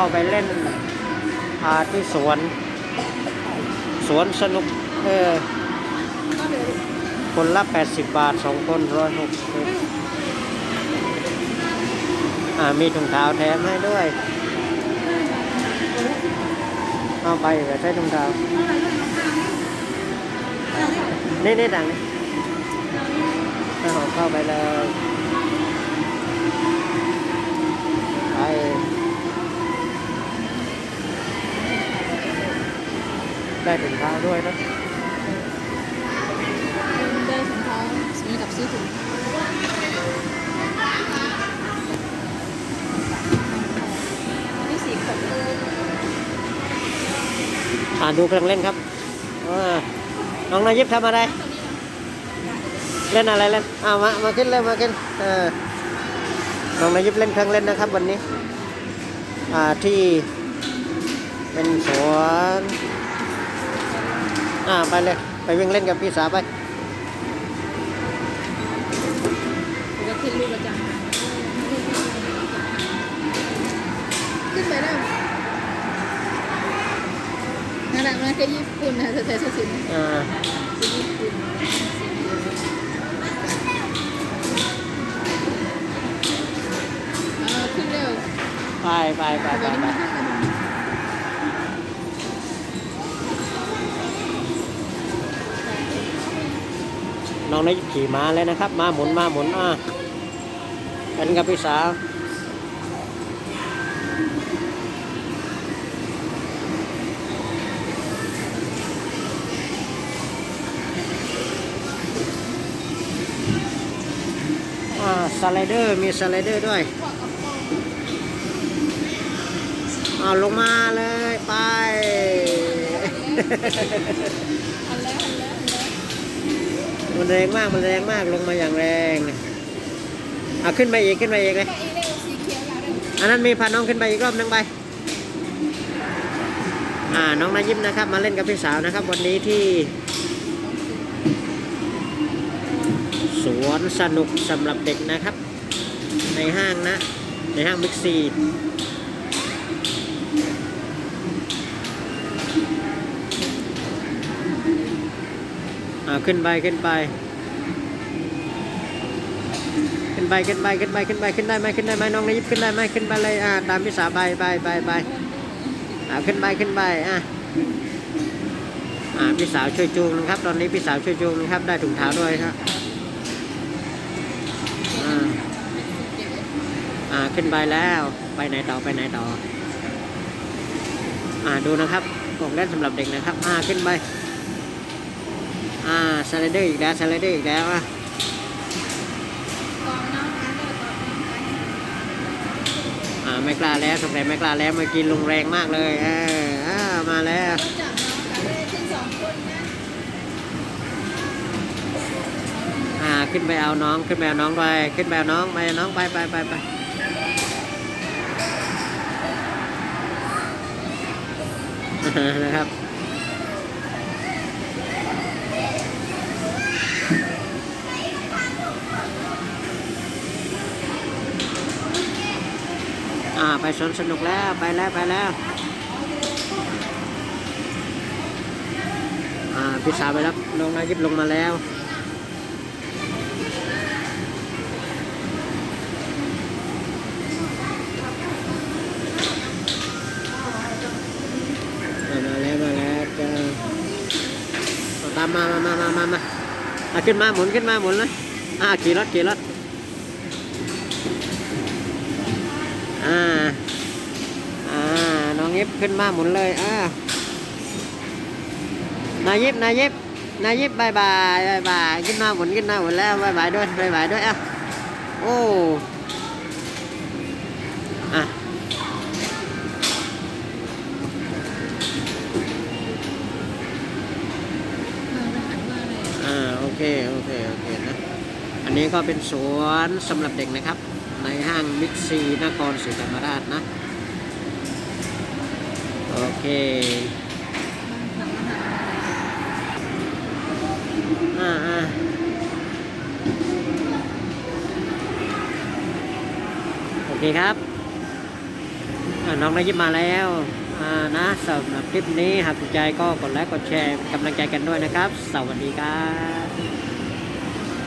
เข้าไปเล่นอาที่สวน สวนสนุกเออคนละ 80 บาทสองคนร้อยหกสิบอ่ามีถุงเท้าแถมให้ด้วยเอาไปเดี๋ยวใช้ถุงเท้านี่นี่ดังนี่เอาเข้าไปเลยไป ได้ถุงเท้าด้วยนะได้ถุงเท้าสีกับสีถุงนี่สีขนอ่าดูเครื่องเล่นครับอ่าน้องนายิบทำอะไร เล่นอะไรเล่นอ้าวมา มาขึ้นเลยมาขึ้นเออน้องนายิบเล่นเครื่องเล่นนะครับวันนี้ อ่าที่เป็นสวน อ่าไปเลย ไปวิ่งเล่นกับพี่สาวไปก็ขึ้นรูปประจำวันขึ้นไปแล้วนั่นแหละมันแค่ญี่ปุ่นนะแต่ใส่สินอ่าสีญี่ปุ่นอ่าขึ้นเร็วไปไปไปแต่ไปวันนี้ไป น้องนายขี่ม้าเลยนะครับม้าหมุนม้าหมุนอ่าเป็นกับพี่สาวอ่าสไลเดอร์มีสไลเดอร์ด้วยเอาลงมาเลย ไป มันแรงมากมันแรงมากลงมาอย่างแรงเอาขึ้นไปอีกขึ้นไปอีกเลยอันนั้นมีพาน้องขึ้นไปอีกรอบนึงไปอ่าน้องนายิ้มนะครับ มาเล่นกับพี่สาวนะครับ วันนี้ที่ สวนสนุกสำหรับเด็กนะครับ ในห้างนะ ในห้างบิ๊กซี อ่าขึ้นไปขึ้นไปขึ้นไปขึ้นไปขึ้นไปขึ้นไปขึ้นได้ไหมขึ้นได้ไหมน้องนายยิบขึ้นได้ไหมขึ้นไปเลยอ่าตามพี่สาวไปไปไปไปอ่าขึ้นไปขึ้นไปอะอ่าพี่สาวช่วยจูงนะครับ ตอนนี้พี่สาวช่วยจูงนะครับได้ถุงเท้าด้วยครับอ่าอ่าขึ้นไปแล้วไปไหนต่อไปไหนต่ออ่าดูนะครับของเล่นสำหรับเด็กนะครับอ่าขึ้นไป อ่าสไลเดอร์อีกแล้วสไลเดอร์อีกแล้วอะอ่าไม่กล้าแล้วสงสัยไม่กล้าแล้วเมื่อกี้ลงแรงมากเลยเอออ่ามาแล้วอ่าขึ้นไปเอาน้องขึ้นไปเอาน้องไปขึ้นไปเอาน้องไปน้องไปไปไปไปนะครับ ไปสนสนุกแล้วไปแล้วไปแล้วพี่สาวไปรับน้องนายิบลงมาแล้วมาแล้วมาแล้วจ้าตามมามามามามามาขึ้นมาหมุนขึ้นมาหมุนเลยอ่าขี่รถขี่รถ อ่า อ่า น้องยิบขึ้นมาหมุนเลยอ่านายยิบนายยิบนายยิบบายบายบายบายขึ้นมาหมุนขึ้นมาหมุนแล้วบายบายด้วยบายบายด้วยอะโอ้อะมาอ่าโอเค โอเค โอเคนะ อันนี้ก็เป็นสวนสำหรับเด็กนะครับ ในห้างบิ๊กซีนครศรีธรรมราชนะ โอเคอ่าอ่าโอเคครับ น้องนายยิบมาแล้วนะสำหรับคลิปนี้หากถูกใจก็กดไลค์กดแชร์กำลังใจกันด้วยนะครับ สวัสดีครับ